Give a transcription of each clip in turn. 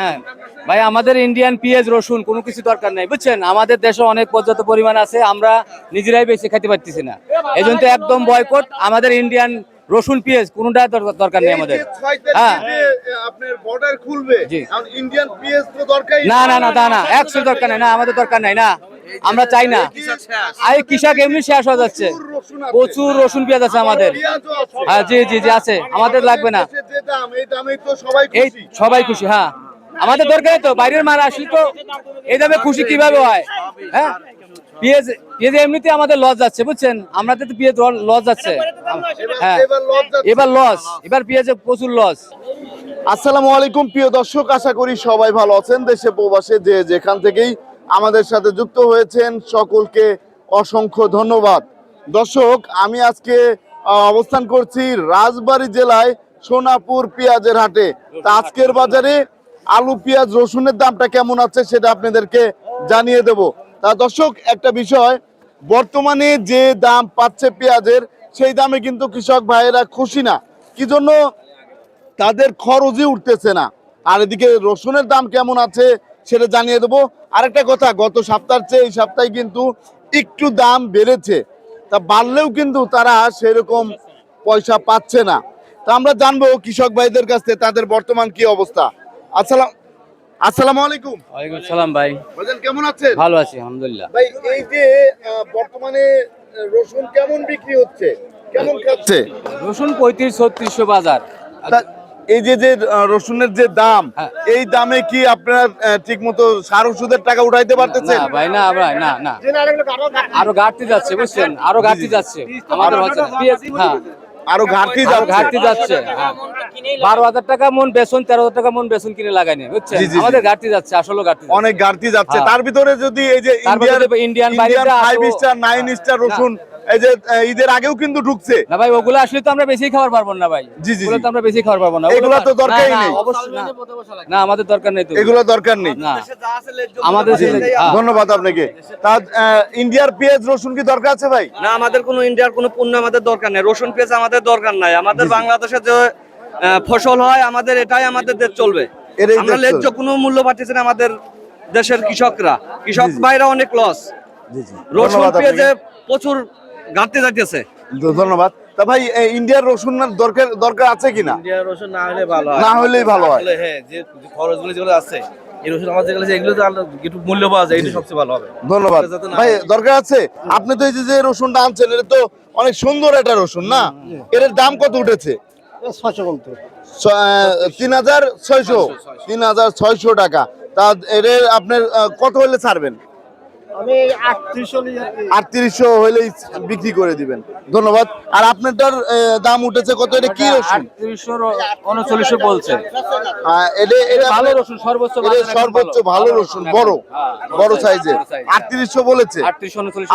হ্যাঁ। ভাই আমাদের ইন্ডিয়ান পেঁয়াজ রসুন কোনো কিছু দরকার নাই বুঝছেন? আমাদের দেশে অনেক পর্যাপ্ত পরিমাণ আছে আমরা নিজেরাই বেশি খেতে পারতেছি না। এই জন্য একদম বয়কট আমাদের ইন্ডিয়ান রসুন পেঁয়াজ কোনোটা দর- দরকার নেই আমাদের। হ্যাঁ। বর্ডার খুলবে ইন্ডিয়ান পিএস তো দরকারই না না। না তা না একশো দরকার নাই না আমাদের দরকার নাই না আমরা চাই না। আরে কৃষক এমনি শেষ হয়ে যাচ্ছে। প্রচুর রসুন। পেঁয়াজ আছে আমাদের হ্যাঁ জি জি জি আছে। আমাদের লাগবে না। এই সবাই খুশি হ্যাঁ। আমাদের দরকার তো, বাইরের মাল আসলে তো এই দামে খুশি কীভাবে হয়? হ্যাঁ? পেঁয়াজ পেঁয়াজ এমনিতে আমাদের লস যাচ্ছে, বুঝছেন? আমাদের তো পেঁয়াজ লস যাচ্ছে। হ্যাঁ। এবার লস, এবার পেঁয়াজে প্রচুর লস। আসসালামু আলাইকুম, প্রিয় দর্শক, আশা করি সবাই ভালো আছেন, দেশে প্রবাসে যে যেখান থেকেই আমাদের সাথে যুক্ত হয়েছেন, সকলকে অসংখ্য ধন্যবাদ। দর্শক, আমি আজকে অবস্থান করছি রাজবাড়ী জেলায় সোনাপুর পেঁয়াজের হাটে। আজকের বাজারে আলু, পেঁয়াজ, রসুনের দামটা কেমন আছে সেটা আপনাদেরকে জানিয়ে দেব। তা দর্শক, একটা বিষয়, বর্তমানে যে দাম পাচ্ছে পেঁয়াজের, সেই দামে কিন্তু কৃষক ভাইয়েরা খুশি না। কি জন্য? তাদের খরচই উঠতেছে না। আর এদিকে রসুনের দাম কেমন আছে সেটা জানিয়ে দেবো। আরেকটা কথা, গত সপ্তাহের চেয়ে এই সপ্তাহে কিন্তু একটু দাম বেড়েছে। তা বাড়লেও কিন্তু তারা সেরকম পয়সা পাচ্ছে না। তা আমরা জানব কৃষক ভাইদের কাছে তাদের বর্তমান কি অবস্থা। আসসালাম আসসালামু আলাইকুম। ওয়ালাইকুম সালাম ভাই। ভাইজান কেমন আছেন? ভালো আছি আলহামদুলিল্লাহ। ভাই এই যে বর্তমানে রসুন কেমন বিক্রি হচ্ছে? কেমন খাচ্ছে? রসুন পঁয়ত্রিশ ছত্রিশশো বাজার। এই যে যে রসুনের যে দাম হ্যাঁ। এই দামে কি আপনার ঠিক মতো সার ওষুধের টাকা উঠাইতে পারতেছেন? না ভাই না ভাই না না। আরও ঘাটতি। যাচ্ছে বুঝছেন? আরও ঘাটতি যাচ্ছে। আমাদের হচ্ছে হ্যাঁ। আরও ঘাটতি ঘাটতি যাচ্ছে হ্যাঁ। বারো হাজার টাকা মন বেসন তেরো হাজার টাকা মন বেসন কিনে লাগাইনি জি। আমাদের ঘাটতি যাচ্ছে আসলে ঘাটতি অনেক ঘাটতি যাচ্ছে হ্যাঁ। তার ভিতরে যদি এই যে Indian five star nine star রসুন এই যে ঈদের আগেও কিন্তু ঢুকছে। না ভাই ওগুলো আসলে তো আমরা বেশি খাবার পারব না ভাই। জি, জি, তো আমরা বেশি খাবার পারব না। এগুলো তো দরকারই নেই। না। না আমাদের দরকার নেই তো এগুলো। দরকার নেই। আমাদের জি, ছেলে-। ধন্যবাদ আপনাকে। তা ইন্ডিয়ার পেঁয়াজ রসুন কি দরকার আছে ভাই? না আমাদের কোনো ইন্ডিয়ার কোনো পণ্য আমাদের দরকার নেই। রসুন পেঁয়াজ আমাদের দরকার নাই। আমাদের বাংলাদেশে যে আহ, ফসল হয় আমাদের এটাই আমাদের দেশ চলবে। আমরা ন্যায্য কোনো মূল্য পাচ্ছি না আমাদের দেশের কৃষকরা। কৃষক। ভাইরা অনেক লস রসুন পেঁয়াজে প্রচুর ঘাটতি যাইতেছে দ- ধন্যবাদ। তা ভাই ইন্ডিয়ার রসুন দরকার দরকার আছে কিনা ইন্ডিয়ার রসুন না হলে ভালো হয়। না হলেই ভালো হয়। হ্যাঁ যে খরচগুলো যেগুলো আছে এই রসুন আমাদের যেগুলো এগুলো তো একটু মূল্য পাওয়া যায় এটা সবচেয়ে ভালো হবে। ধন্যবাদ। ভাই দরকার আছে? আপনি তো এই যে রসুনটা আনছেন এটা তো অনেক সুন্দর একটা রসুন না? এর দাম কত উঠেছে? তিন হাজার ছয়শো। তিন হাজার ছয়শো টাকা। তা এর আপনার কত হলে ছাড়বেন? আটত্রিশশো আটত্রিশশো হলেই বিক্রি করে দিবেন। ধন্যবাদ। আর আপনারটার দাম উঠেছে কত? এটা কি রসুন? উনচল্লিশশো বলছে। আহ, এটা এটা ভালো রসুন সর্বোচ্চ সর্বোচ্চ ভালো। রসুন বড় হ্যাঁ, বড় সাইজের। আটত্রিশশো বলেছে।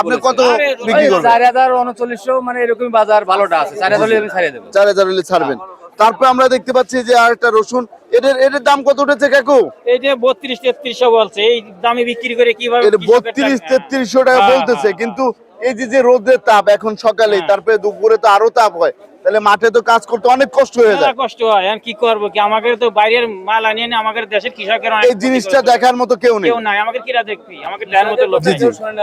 আপনি কত বিক্রি করবেন? চার হাজার উনচল্লিশশো মানে এরকমই বাজার ভালোটা আছে। চার হাজার চার হাজার হলে ছাড়বেন। তারপর আমরা দেখতে পাচ্ছি যে আর একটা রসুন। এদের এদের দাম কত উঠেছে কাকু? এই যে বত্রিশ তেত্রিশশো বলছে। এই দামে বিক্রি করে কীভাবে বত্রিশ তেত্রিশশো টাকা হ্যাঁ, বলতেছে হ্যাঁ, কিন্তু এই যে যে রোদের তাপ এখন সকালে হ্যাঁ। তারপরে দুপুরে তো আরও তাপ হয়। তাহলে মাঠে তো কাজ করতে অনেক কষ্ট হয়ে যায়। কষ্ট হয় আর কি করব কি? আমাকে তো বাইরের মাল আনিয়ে নিয়ে আমাদের দেশের কৃষকের এই জিনিসটা দেখার মতো কেউ নেই। কেউ নাই আমাকে কিরা দেখবি আমাকে দেওয়ার মতো লোক নাই।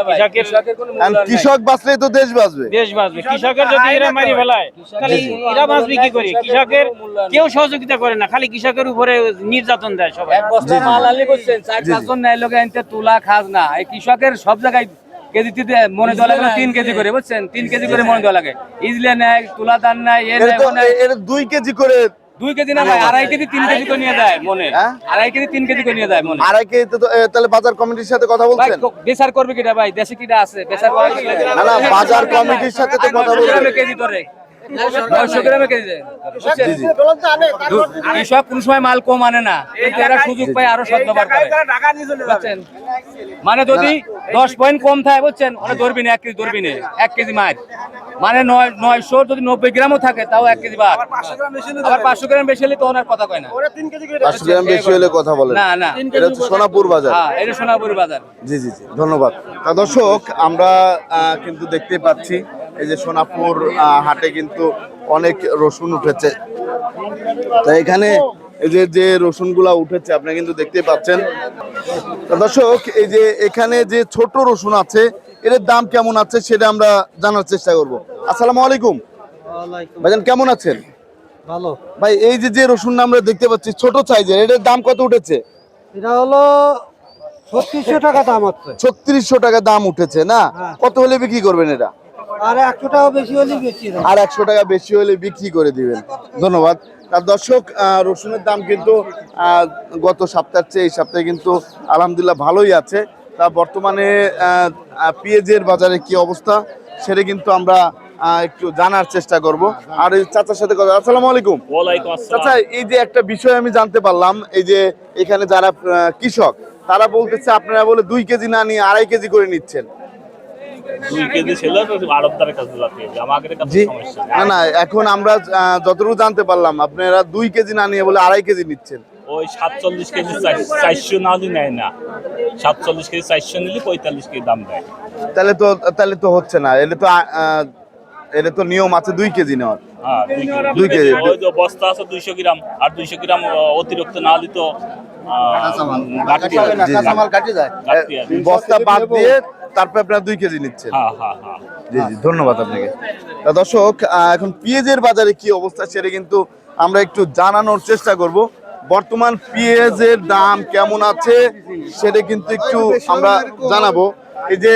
কৃষকের কৃষকের কোনো আর কৃষক বাঁচলেই তো দেশ বাঁচবে। দেশ বাঁচবে। কৃষকের যদি এরা মারি ফেলায় তাহলে এরা বাঁচবে কি করে? কৃষকের কেউ সহযোগিতা করে না খালি কৃষকের উপরে নির্যাতন দেয় সবাই। এক বস্তা মাল আনলে করছেন চার পাঁচজন নেয় লোকে আনতে তুলা খাজ না এই কৃষকের সব জায়গায় কেজিতে মনে দেওয়া লাগে তিন কেজি করে বুঝছেন? তিন কেজি করে মনে দেওয়া লাগে। ইজলে নেয় তুলা দান নেয় এর নেয় তো ও নেয়। এর দুই কেজি করে দুই কেজি না ভাই আড়াই কেজি তিন কেজি করে নিয়ে যায় মনে। হ্যাঁ? আড়াই কেজি তিন কেজি করে নিয়ে যায় মনে। আড়াই কেজি তাহলে বাজার কমিটির সাথে কথা বলছেন? বেচার করবে কিটা ভাই? দেশে কিটা আছে বেচার করা না, না, বাজার কমিটির সাথে তো কথা 900 কেজি ধরে নয়শো গ্রামে কেজি দেয়। বুঝছেন? জি জি। কৃষক কোন সময় মাল কম আনে না। এরা সুযোগ পায় আরও করে। মানে যদি দশ পয়েন্ট কম থাকে বুঝছেন? ওরা ধরবি না এক কেজি ধরবি না এক কেজি মাছ। মানে নয় নয়শো যদি নব্বই গ্রামও থাকে তাও এক কেজি ভাত আবার পাঁচশো গ্রাম বেশি হলে তো ওনার কথা কয় না। পাঁচশো গ্রাম বেশি হলে কথা বলে না। না এটা হচ্ছে সোনাপুর বাজার। হ্যাঁ এটা সোনাপুরি বাজার। জি জি জি। ধন্যবাদ। দর্শক আমরা আহ, কিন্তু দেখতে পাচ্ছি এই যে সোনাপুর হাটে কিন্তু অনেক রসুন উঠেছে। তা এখানে এই যে যে রসুনগুলা উঠেছে আপনি কিন্তু দেখতে পাচ্ছেন। দর্শক এই যে এখানে যে ছোট রসুন আছে এর দাম কেমন আছে সেটা আমরা জানার চেষ্টা করব। আসসালামু আলাইকুম। ভাইজান কেমন আছেন? ভালো। ভাই এই যে যে রসুন আমরা দেখতে পাচ্ছি ছোট সাইজের এটার দাম কত উঠেছে? এটা হলো ছত্রিশশো টাকা দাম ছত্রিশশো টাকা দাম উঠেছে না? হ্যাঁ। কত হলে বিক্রি করবেন এটা? আর একশো টাকা বেশি হলে বেশি আর একশো টাকা বেশি হলে বিক্রি করে দিবেন। ধন্যবাদ। আর দর্শক আহ, রসুনের দাম কিন্তু আহ, গত সপ্তাহের চেয়ে এই সপ্তাহে কিন্তু আলহামদুলিল্লাহ ভালোই আছে। তা বর্তমানে পেঁয়াজের বাজারে কি অবস্থা সেটা কিন্তু আমরা আহ, একটু জানার চেষ্টা করব। আর এই চাচার সাথে কথা আসসালামু আলাইকুম। চাচা এই যে একটা বিষয় আমি জানতে পারলাম এই যে এখানে যারা কৃষক তারা বলতেছে আপনারা বলে দুই কেজি না নিয়ে আড়াই কেজি করে নিচ্ছেন। দুই কেজি ছিল? আড়তদারের কাছে যাতে আমাদের কাছে সমস্যা না না এখন আমরা যতটুকু জানতে পারলাম আপনারা দুই কেজি না নিয়ে বলে আড়াই কেজি নিচ্ছেন। ওই সাতচল্লিশ কেজি চারশো না হলে নেয় না। সাতচল্লিশ কেজি চারশো নিলে পঁয়তাল্লিশ কেজি দাম দেয়। তাহলে তো তাহলে তো হচ্ছে না। এটা তো এটা তো নিয়ম আছে দুই কেজি নেওয়ার। হ্যাঁ দুই কেজি। ওই যে বস্তা আছে দুইশো গ্রাম আর দুইশো গ্রাম অতিরিক্ত না হলে তো আহ, ঘাটতি আছে। জি, ঘাটতি আছে। বস্তা বাদ দিয়ে তারপরে আপনারা দুই কেজি নিচ্ছেন। হ্যাঁ হ্যাঁ হ্যাঁ। জি জি ধন্যবাদ আপনাকে। তা দর্শক এখন পেঁয়াজের বাজারে কি অবস্থা সেটা কিন্তু আমরা একটু জানানোর চেষ্টা করব। বর্তমান পেঁয়াজের দাম কেমন আছে সেটা কিন্তু একটু আমরা জানাব। এই যে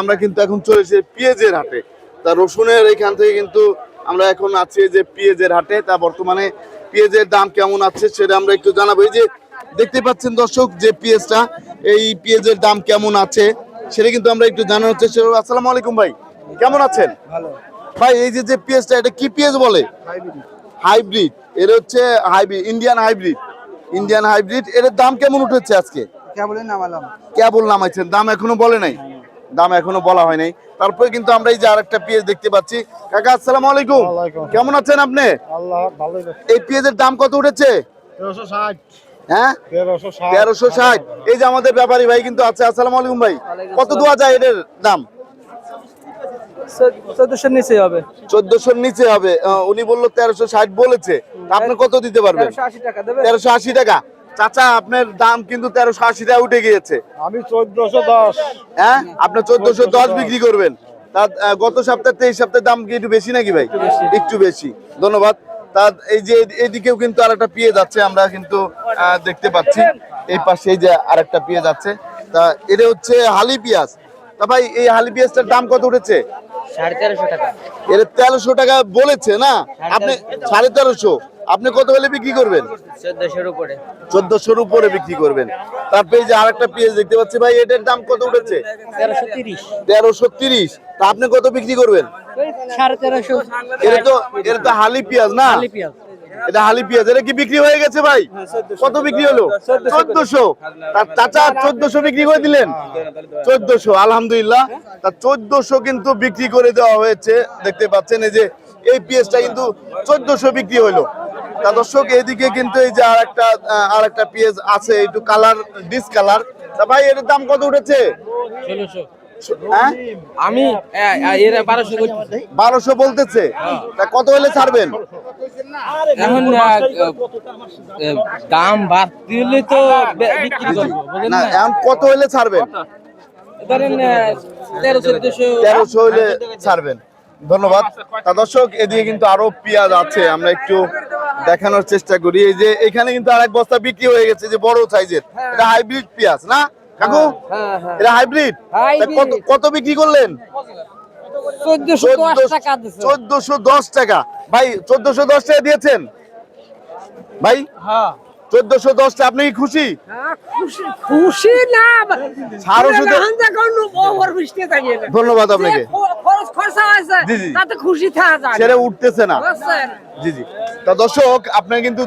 আমরা কিন্তু এখন চলেছি পেঁয়াজের হাটে। তা রসুনের এখান থেকে কিন্তু আমরা এখন আছি যে পেঁয়াজের হাটে। তা বর্তমানে পেঁয়াজের দাম কেমন আছে সেটা আমরা একটু জানাব। এই যে দেখতে পাচ্ছেন দর্শক যে পেঁয়াজটা এই পেঁয়াজের দাম কেমন আছে? সেটা কিন্তু আমরা একটু জানানোর চেষ্টা করব। আসসালামু আলাইকুম ভাই কেমন আছেন? ভাই এই যে যে পেঁয়াজটা এটা কি পেঁয়াজ বলে? হাইব্রিড। এর হচ্ছে hybrid Indian hybrid. Indian hybrid এর দাম কেমন উঠেছে আজকে? কেবল নামালাম। কেবল নামাইছেন দাম এখনও বলে নাই। দাম এখনও বলা হয় নাই। তারপরে কিন্তু আমরা এই যে আরেকটা পেঁয়াজ দেখতে পাচ্ছি। কাকা আসসালামু আলাইকুম। কেমন আছেন আপনি? আল্লাহ ভালোই এই পেঁয়াজের দাম কত উঠেছে? তেরোশো ষাট। হ্যাঁ? তেরোশো ষাট। এই যে আমাদের ব্যাপারী ভাই কিন্তু আছে। আসসালামু আলাইকুম ভাই। কত দেওয়া যায় এটার দাম? চোদ্দশোর নিচে হবে। চোদ্দশোর নিচে হবে। উনি বলল তেরোশো ষাট বলেছে। আপনি কত দিতে পারবেন? তেরোশো আশি টাকা চাচা আপনার দাম কিন্তু তেরোশো আশি টাকা উঠে গিয়েছে। আমি চোদ্দশো দশ। হ্যাঁ? আপনি চোদ্দশো দশ বিক্রি করবেন। তা গত সপ্তাহে এই সপ্তাহের দাম কি একটু বেশি নাকি ভাই? একটু বেশি। ধন্যবাদ। তা এই যে এদিকেও কিন্তু আরেকটা পেঁয়াজ আছে আমরা কিন্তু দেখতে পাচ্ছি। এই পাশে এই যে আরেকটা আছে। তা এটা হচ্ছে হালি পেঁয়াজ। তা ভাই এই হালি পেঁয়াজটার দাম কত উঠেছে? তেরোশো টাকা। বলেছে না? আপনি সাড়ে তেরোশো। আপনি কত হলে বিক্রি করবেন? চোদ্দশোর উপরে। চোদ্দশোর উপরে বিক্রি করবেন। তারপরে যে আরেকটা পেঁয়াজ দেখতে পাচ্ছি ভাই এটার দাম কত উঠেছে? তেরোশো তিরিশ। তেরোশো তিরিশ। তা আপনি কত বিক্রি করবেন? সাড়ে তেরোশো। এটা তো এটা তো হালি পেঁয়াজ না? পেঁয়াজ। এটা হালি পেঁয়াজ। এটা কি বিক্রি হয়ে গেছে ভাই? কত বিক্রি হলো? চোদ্দশো। তার চাচা চোদ্দশো বিক্রি করে দিলেন? চোদ্দশো আলহামদুলিল্লাহ। তা চোদ্দশো কিন্তু বিক্রি করে দেওয়া হয়েছে দেখতে পাচ্ছেন এই যে এই পেঁয়াজটা কিন্তু চোদ্দশো বিক্রি হলো। তা দর্শক এইদিকে কিন্তু এই যে আর একটা আর একটা পেঁয়াজ আছে একটু কালার ডিস কালার তা ভাই এটার দাম কত উঠেছে? হ্যাঁ আমি এরা বারোশো বারোশো বলতেছে। কত হলে ছাড়বেন? এখন দাম বাড়তে হলে তো এখন কত হলে ছাড়বেন? ধরেন তেরোশো হলে ছাড়বেন। ধন্যবাদ। তা দর্শক এদিকে কিন্তু আরও পেঁয়াজ আছে আমরা একটু দেখানোর চেষ্টা করি। এই যে এখানে কিন্তু আরেক বস্তা বিক্রি হয়ে গেছে যে বড় সাইজের। এটা হাইব্রিড পেঁয়াজ না? কাকু? এটা হাইব্রিড কত কত বিক্রি করলেন? চোদ্দশো দশ টাকা ভাই চোদ্দশো দশ টাকা দিয়েছেন? ভাই হ্যাঁ। চোদ্দশো দশ আপনি কি খুশি? খুশি। না ধন্যবাদ আপনাকে। ছেড়ে উঠতেছে না। জি জি। তা দর্শক আপনারা কিন্তু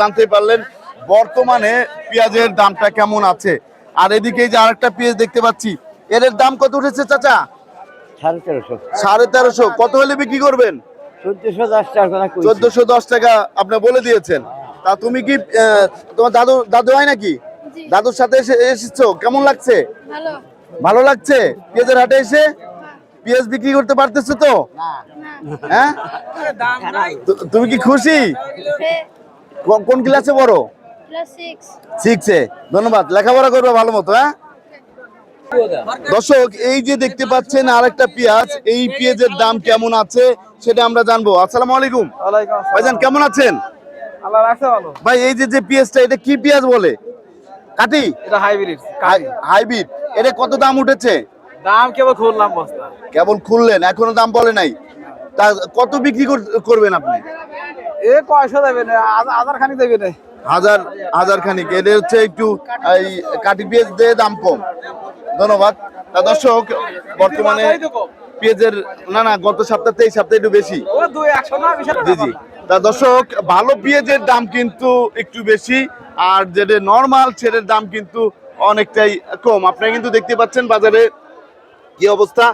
জানতে পারলেন বর্তমানে পেঁয়াজের দামটা কেমন আছে। আর এদিকে যে আরেকটা পেঁয়াজ দেখতে পাচ্ছি। এর দাম কত উঠেছে চাচা? সাড়ে তেরোশো। সাড়ে তেরোশো। কত হলে বিক্রি করবেন? চোদ্দশো দশ টাকা চোদ্দশো দশ টাকা আপনি বলে দিয়েছেন। তা তুমি কি আহ, তোমার দাদু দাদু হয় নাকি? দাদুর সাথে এসে এসেছ? কেমন লাগছে? ভালো। ভালো লাগছে? পেঁয়াজের হাটে এসে? পেঁয়াজ বিক্রি করতে পারতেছো তো? হ্যাঁ? তুমি কি খুশি? হ্যাঁ, কোন- ক্লাসে বড় সিক্স শিখছে ধন্যবাদ। লেখাপড়া করবে ভালো মতো হ্যাঁ? দর্শক এই যে দেখতে পাচ্ছেন আরেকটা পেঁয়াজ এই পেঁয়াজের দাম কেমন আছে সেটা আমরা জানব। আসসালামু আলাইকুম। ভাইজান কেমন আছেন? ভাই এই যে যে পেঁয়াজটা এটা কি পেঁয়াজ বলে? কাটি এটা হাইব্রিড হাইব্রিড। এটা কত দাম উঠেছে? দাম কেবল খুললাম বস্তা। কেবল খুললেন এখনও দাম বলে নাই। তা কত বিক্রি কর- করবেন আপনি? এ কয়শো দেবে না আধার খানি দেবে না হাজার হাজার খানিক এটা হচ্ছে একটু এই কাটি পেঁয়াজ দিয়ে দাম কম। ধন্যবাদ। তা দর্শক বর্তমানে পেঁয়াজের না না গত সপ্তাহ এই সপ্তাহে একটু বেশি। জি জি। তা দর্শক ভালো পেঁয়াজের দাম কিন্তু একটু বেশি আর যেটা নর্মাল সেটার দাম কিন্তু অনেকটাই কম। আপনারা কিন্তু দেখতে পাচ্ছেন বাজারে কি অবস্থা।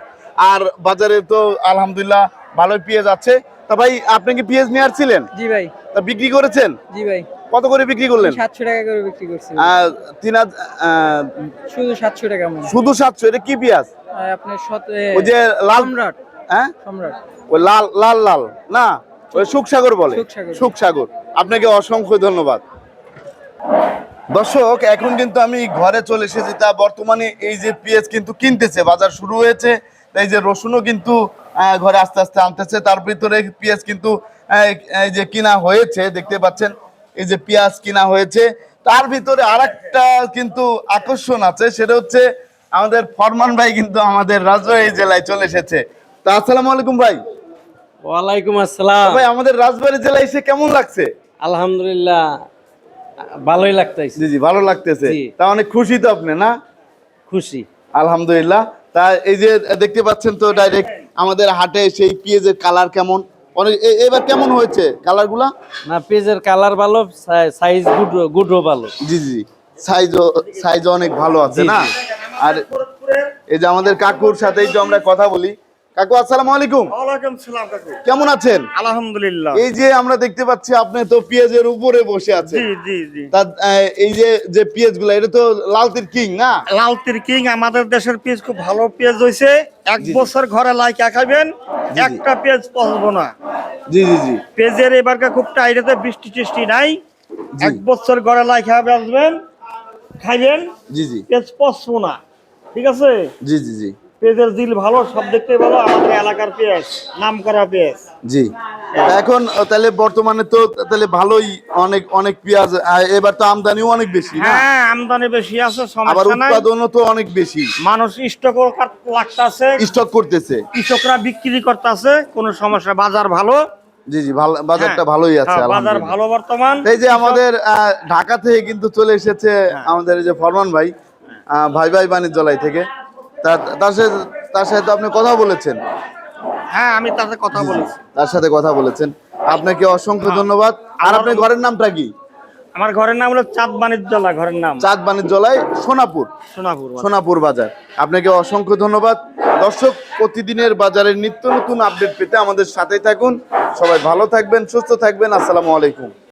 আর বাজারে তো আলহামদুলিল্লাহ ভালো পেঁয়াজ আছে। তা ভাই আপনি কি পেঁয়াজ নিয়ে আসছিলেন? জি ভাই। তা বিক্রি করেছেন? জি ভাই। কত করে বিক্রি করলেন? সাতশো টাকা করে বিক্রি করছি। তিন শুধু সাতশো টাকা মনে শুধু সাতশো এটা কি পেঁয়াজ? আপনার ওই যে লাল সম্রাট। হ্যাঁ? সম্রাট। ওই লাল লাল লাল না? ওই সুখসাগর বলে। সুখসাগর। আপনাকে অসংখ্য ধন্যবাদ। দর্শক এখন কিন্তু আমি ঘরে চলে এসেছি তা বর্তমানে এই যে পেঁয়াজ কিন্তু কিনতেছে বাজার শুরু হয়েছে তাই যে রসুনও কিন্তু ঘরে আস্তে আস্তে আনতেছে তার ভিতরে পেঁয়াজ কিন্তু এই যে কিনা হয়েছে দেখতে পাচ্ছেন। এই যে পেঁয়াজ কিনা হয়েছে তার ভিতরে আরেকটা কিন্তু আকর্ষণ আছে সেটা হচ্ছে আমাদের ফরমান ভাই কিন্তু আমাদের রাজবাড়ি জেলায় চলে এসেছে। তা আসসালামু আলাইকুম ভাই। ওয়ালাইকুম আসসালাম। ভাই আমাদের রাজবাড়ি জেলায় এসে কেমন লাগছে? আলহামদুলিল্লাহ ভালোই লাগতেছে। জি জি ভালো লাগতেছে। তা অনেক খুশি তো আপনি না? খুশি। আলহামদুলিল্লাহ। তা এই যে দেখতে পাচ্ছেন তো ডাইরেক্ট আমাদের হাটে সেই পেঁয়াজের কালার কেমন? অনেক এবার কেমন হয়েছে কালারগুলা? না পেজের কালার ভালো সাইজ গুড গুডও ভালো। জি জি সাইজও সাইজ অনেক ভালো আছে না? আর এই যে আমাদের কাকুর সাথেই তো আমরা কথা বলি কাকু আসসালামু আলাইকুম। ওয়ালাইকুম সালাম কাকু। কেমন আছেন? আলহামদুলিল্লাহ। এই যে আমরা দেখতে পাচ্ছি আপনি তো পেঁয়াজের উপরে বসে আছেন জি জি জি। তা এই যে যে পেঁয়াজ এটা তো লালতির কিং না? লাল কিং আমাদের দেশের পেঁয়াজ খুব ভালো পেঁয়াজ হয়েছে এক বছর ঘরে লাইকা খাবেন একটা পেঁয়াজ পচবো না। জি জি জি। পেঁয়াজের এবারকে খুব টাইরেতে বৃষ্টি টিষ্টি নাই। এক বছর ঘরে লাইকা আসবেন খাইবেন জি জি। পেঁয়াজ পচবো না। ঠিক আছে? জি জি জি। পেঁয়াজের দিল ভালো সব দেখতে ভালো আমাদের এলাকার পেঁয়াজ নাম করা পেঁয়াজ জি। এখন তাহলে বর্তমানে তো তাহলে ভালোই অনেক অনেক পেঁয়াজ এবার তো আমদানিও অনেক বেশি হ্যাঁ আমদানি বেশি আছে আবার উৎপাদনও তো অনেক বেশি। মানুষ স্টক লাগতেছে। স্টক করতেছে। কৃষকরা বিক্রি করতেছে কোনো সমস্যা বাজার ভালো। জি জি ভালো বাজারটা হ্যাঁ, ভালোই আছে হ্যাঁ, বাজার ভালো বর্তমান। এই যে আমাদের ঢাকা থেকে কিন্তু চলে এসেছে হ্যাঁ। আমাদের এই যে ফরমান ভাই ভাই ভাই বাণিজ্যালয় থেকে। তার সাথে তার সাথে তো আপনি কথা বলেছেন। হ্যাঁ আমি তাতে কথা বলেছি। তার সাথে কথা বলেছেন। আপনাকে অসংখ্য ধন্যবাদ। আর হ্যাঁ। আপনার ঘরের নামটা কি? আমার ঘরের নাম হলো চাঁদ বাণিজ্যলা ঘরের নাম। চাঁদ বাণিজ্যালয় সোনাপুর। সোনাপুর সোনাপুর বাজার। আপনাকে অসংখ্য ধন্যবাদ। দর্শক প্রতিদিনের বাজারের নিত্য নতুন আপডেট পেতে আমাদের সাথেই থাকুন। সবাই ভালো থাকবেন সুস্থ থাকবেন। আসসালামু আলাইকুম।